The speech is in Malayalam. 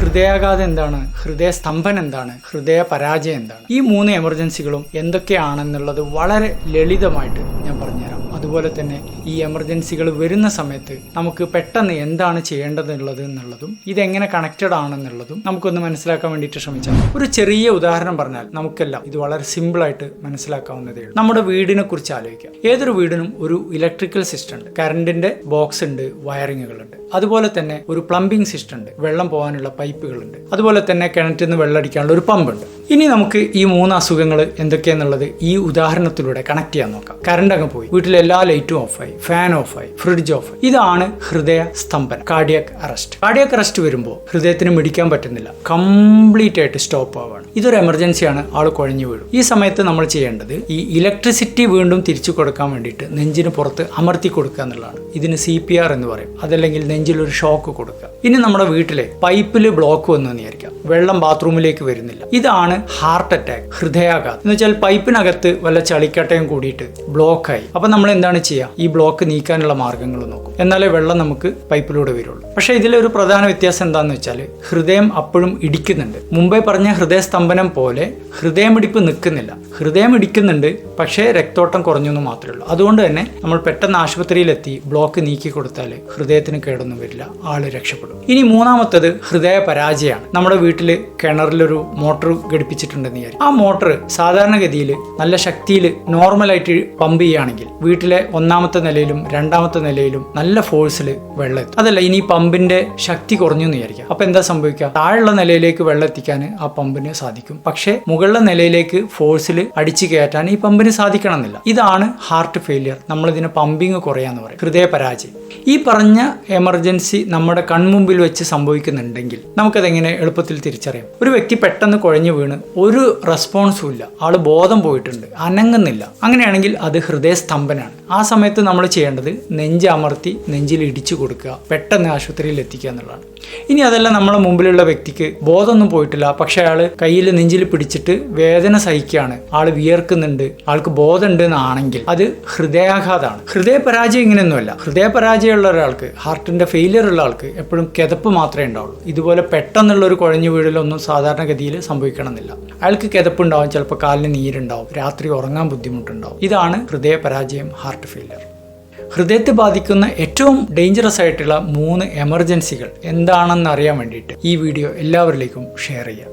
ഹൃദയാഘാതം എന്താണ്? ഹൃദയ ഹൃദയസ്തംഭനം എന്താണ്? ഹൃദയ പരാജയം എന്താണ്? ഈ മൂന്ന് എമർജൻസികളും എന്തൊക്കെയാണെന്നുള്ളത് വളരെ ലളിതമായിട്ട് ഞാൻ പറഞ്ഞുതരാം. അതുപോലെ തന്നെ ഈ എമർജൻസികൾ വരുന്ന സമയത്ത് നമുക്ക് പെട്ടെന്ന് എന്താണ് ചെയ്യേണ്ടതുള്ളത് എന്നുള്ളതും ഇതെങ്ങനെ കണക്റ്റഡ് ആണെന്നുള്ളതും നമുക്കൊന്ന് മനസ്സിലാക്കാൻ വേണ്ടിയിട്ട് ശ്രമിച്ചാൽ ഒരു ചെറിയ ഉദാഹരണം പറഞ്ഞാൽ നമുക്കെല്ലാം ഇത് വളരെ സിമ്പിൾ ആയിട്ട് മനസ്സിലാക്കാവുന്നതേ ഉള്ളൂ. നമ്മുടെ വീടിനെ കുറിച്ച് ആലോചിക്കാം. ഏതൊരു വീടിനും ഒരു ഇലക്ട്രിക്കൽ സിസ്റ്റം ഉണ്ട്. കറണ്ടിന്റെ ബോക്സ് ഉണ്ട് വയറിങ്ങുകളുണ്ട് അതുപോലെ തന്നെ ഒരു പ്ലംബിംഗ് സിസ്റ്റം ഉണ്ട്. വെള്ളം പോകാനുള്ള പൈപ്പുകളുണ്ട് അതുപോലെ തന്നെ കിണറ്റിൽ നിന്ന് വെള്ളം അടിക്കാനുള്ള ഒരു പമ്പ് ഉണ്ട്. ഇനി നമുക്ക് ഈ മൂന്ന് അസുഖങ്ങൾ എന്തൊക്കെയാന്നുള്ളത് ഈ ഉദാഹരണത്തിലൂടെ കണക്ട് ചെയ്യാൻ നോക്കാം. കറണ്ട് അങ്ങ് പോയി. വീട്ടിലെ എല്ലാ ലൈറ്റും ഓഫായി ഫാൻ ഓഫായി ഫ്രിഡ്ജ് ഓഫ് ഇതാണ് ഹൃദയ സ്തംഭനം. കാർഡിയക് അറസ്റ്റ് കാർഡിയക് അറസ്റ്റ് വരുമ്പോൾ ഹൃദയത്തിന് മിടിക്കാൻ പറ്റുന്നില്ല. കംപ്ലീറ്റ് ആയിട്ട് സ്റ്റോപ്പ് ആവാണ്. ഇതൊരു എമർജൻസിയാണ് ആൾ കുഴഞ്ഞു വീഴും. ഈ സമയത്ത് നമ്മൾ ചെയ്യേണ്ടത് ഈ ഇലക്ട്രിസിറ്റി വീണ്ടും തിരിച്ചു കൊടുക്കാൻ വേണ്ടിയിട്ട് നെഞ്ചിന് പുറത്ത് അമർത്തി കൊടുക്കുക എന്നുള്ളതാണ്. ഇതിന് സി പി ആർ എന്ന് പറയും. അതല്ലെങ്കിൽ നെഞ്ചിൽ ഒരു ഷോക്ക് കൊടുക്കുക. ഇനി നമ്മുടെ വീട്ടിലെ പൈപ്പിൽ ബ്ലോക്ക് വന്നു വിചാരിക്കാം. വെള്ളം ബാത്റൂമിലേക്ക് വരുന്നില്ല. ഇതാണ് ഹാർട്ട് അറ്റാക്ക് ഹൃദയാഘാതം. എന്ന് വെച്ചാൽ പൈപ്പിനകത്ത് വല്ല ചളിക്കട്ടയും കൂടിയിട്ട് ബ്ലോക്കായി. അപ്പൊ നമ്മൾ എന്താണ് ചെയ്യുക ഈ ബ്ലോക്ക് നീക്കാനുള്ള മാർഗങ്ങൾ നോക്കും. എന്നാലേ വെള്ളം നമുക്ക് പൈപ്പിലൂടെ വരുള്ളൂ. പക്ഷേ ഒരു പ്രധാന വ്യത്യാസം എന്താണെന്ന് വെച്ചാൽ ഹൃദയം അപ്പോഴും ഇടിക്കുന്നുണ്ട്. മുമ്പേ പറഞ്ഞ ഹൃദയസ്തംഭനം പോലെ ഹൃദയമിടിപ്പ് നിൽക്കുന്നില്ല. ഹൃദയം ഇടിക്കുന്നുണ്ട് പക്ഷേ രക്തോട്ടം കുറഞ്ഞു എന്ന് മാത്രമേ ഉള്ളൂ. അതുകൊണ്ട് തന്നെ നമ്മൾ പെട്ടെന്ന് ആശുപത്രിയിലെത്തി ബ്ലോക്ക് നീക്കി കൊടുത്താൽ ഹൃദയത്തിന് കേടൊന്നും വരില്ല ആൾ രക്ഷപ്പെടും. ഇനി മൂന്നാമത്തത് ഹൃദയ പരാജയമാണ് നമ്മുടെ വീട്ടിൽ കിണറിലൊരു മോട്ടോർ ഘടിപ്പിച്ചിട്ടുണ്ടെന്ന് വിചാരിക്കും. ആ മോട്ടർ സാധാരണഗതിയിൽ നല്ല ശക്തിയിൽ നോർമലായിട്ട് പമ്പ് ചെയ്യുകയാണെങ്കിൽ വീട്ടിലെ ഒന്നാമത്തെ നിലയിലും രണ്ടാമത്തെ നിലയിലും നല്ല ഫോഴ്സിൽ വെള്ളം എത്തും അതല്ല ഇനി പമ്പിന്റെ ശക്തി കുറഞ്ഞു എന്ന് വിചാരിക്കാം. അപ്പൊ എന്താ സംഭവിക്കുക? താഴെയുള്ള നിലയിലേക്ക് വെള്ളം എത്തിക്കാൻ ആ പമ്പിന് സാധിക്കും. പക്ഷേ മുകളിലെ നിലയിലേക്ക് ഫോഴ്സിൽ അടിച്ചു കയറ്റാൻ ഈ പമ്പിന് സാധിക്കണമെന്നില്ല. ഇതാണ് ഹാർട്ട് ഫെയിലിയർ. നമ്മളിതിന് പമ്പിങ് കുറയാന്ന് പറയും. ഹൃദയ പരാജയം ഈ പറഞ്ഞ എമർജൻസി നമ്മുടെ കൺമുമ്പിൽ വെച്ച് സംഭവിക്കുന്നുണ്ടെങ്കിൽ നമുക്കതെങ്ങനെ എളുപ്പത്തിൽ തിരിച്ചറിയാം? ഒരു വ്യക്തി പെട്ടെന്ന് കുഴഞ്ഞു വീണ് ഒരു റെസ്പോൺസും ഇല്ല. ആൾ ബോധം പോയിട്ടുണ്ട്. അനങ്ങുന്നില്ല. അങ്ങനെയാണെങ്കിൽ അത് ഹൃദയസ്തംഭനാണ്. ആ സമയത്ത് നമ്മൾ ചെയ്യേണ്ടത് നെഞ്ച് അമർത്തി നെഞ്ചിൽ ഇടിച്ചു കൊടുക്കുക പെട്ടെന്ന് ആശുപത്രിയിൽ എത്തിക്കുക എന്നുള്ളതാണ്. ഇനി അതെല്ലാം നമ്മുടെ മുമ്പിലുള്ള വ്യക്തിക്ക് ബോധമൊന്നും പോയിട്ടില്ല പക്ഷെ അയാൾ കയ്യിൽ നെഞ്ചിൽ പിടിച്ചിട്ട് വേദന സഹിക്കുകയാണ്. ആൾ വിയർക്കുന്നുണ്ട് ആൾക്ക് ബോധമുണ്ട് എന്നാണെങ്കിൽ അത് ഹൃദയാഘാതമാണ്. ഹൃദയപരാജയം ഇങ്ങനെയൊന്നുമല്ല. ഹൃദയപരാജയമുള്ള ഒരാൾക്ക് ഹാർട്ടിന്റെ ഫെയിലിയർ ഉള്ള ആൾക്ക് എപ്പോഴും കിതപ്പ് മാത്രമേ ഉണ്ടാവുള്ളൂ. ഇതുപോലെ പെട്ടെന്നുള്ള ഒരു കുഴഞ്ഞു വീഴലൊന്നും സാധാരണഗതിയിൽ സംഭവിക്കണമെന്നില്ല. അയാൾക്ക് കിതപ്പുണ്ടാവും ചിലപ്പോൾ കാലിന് നീരുണ്ടാവും രാത്രി ഉറങ്ങാൻ ബുദ്ധിമുട്ടുണ്ടാവും. ഇതാണ് ഹൃദയപരാജയം ഹാർട്ട് ഫെയിലിയർ ഹൃദയത്തെ ബാധിക്കുന്ന ഏറ്റവും ഡേഞ്ചറസ് ആയിട്ടുള്ള മൂന്ന് എമർജൻസികൾ എന്താണെന്ന് അറിയാൻ വേണ്ടിയിട്ട് ഈ വീഡിയോ എല്ലാവരിലേക്കും ഷെയർ ചെയ്യാം.